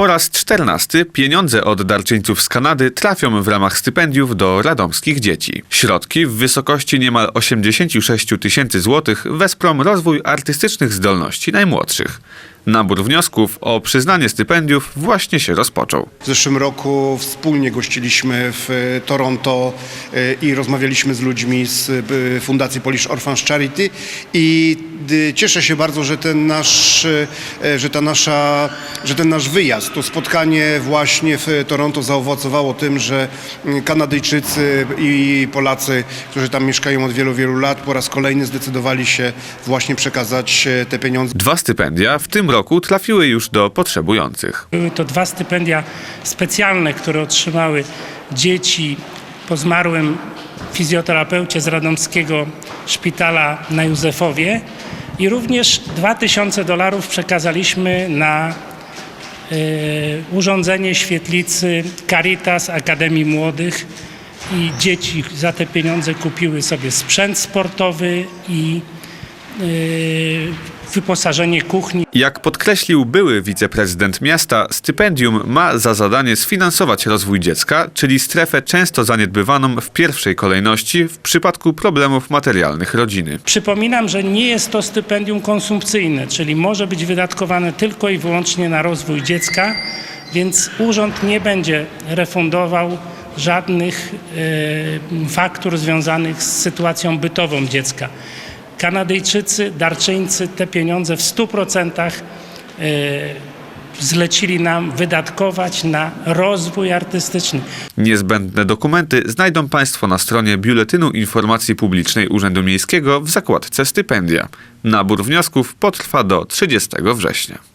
Po raz czternasty pieniądze od darczyńców z Kanady trafią w ramach stypendiów do radomskich dzieci. Środki w wysokości niemal 86 tysięcy złotych wesprą rozwój artystycznych zdolności najmłodszych. Nabór wniosków o przyznanie stypendiów właśnie się rozpoczął. W zeszłym roku wspólnie gościliśmy w e, Toronto e, i rozmawialiśmy z ludźmi z e, Fundacji Polish Orphans Charity i cieszę się bardzo, że ten nasz, że ta nasza, że ten nasz wyjazd, to spotkanie właśnie w Toronto zaowocowało tym, że mm, Kanadyjczycy i Polacy, którzy tam mieszkają od wielu, wielu lat, po raz kolejny zdecydowali się właśnie przekazać e, te pieniądze Dwa stypendia w tym roku trafiły już do potrzebujących. Były to dwa stypendia specjalne, które otrzymały dzieci po zmarłym fizjoterapeucie z Radomskiego Szpitala na Józefowie i również 2000 dolarów przekazaliśmy na urządzenie świetlicy Caritas Akademii Młodych i dzieci za te pieniądze kupiły sobie sprzęt sportowy i e, wyposażenie kuchni. Jak podkreślił były wiceprezydent miasta, stypendium ma za zadanie sfinansować rozwój dziecka, czyli strefę często zaniedbywaną w pierwszej kolejności w przypadku problemów materialnych rodziny. Przypominam, że nie jest to stypendium konsumpcyjne, czyli może być wydatkowane tylko i wyłącznie na rozwój dziecka, więc urząd nie będzie refundował żadnych e, faktur związanych z sytuacją bytową dziecka. Kanadyjczycy, darczyńcy te pieniądze w 100% e, zlecili nam wydatkować na rozwój artystyczny. Niezbędne dokumenty znajdą Państwo na stronie Biuletynu Informacji Publicznej Urzędu Miejskiego w zakładce Stypendia. Nabór wniosków potrwa do 30 września.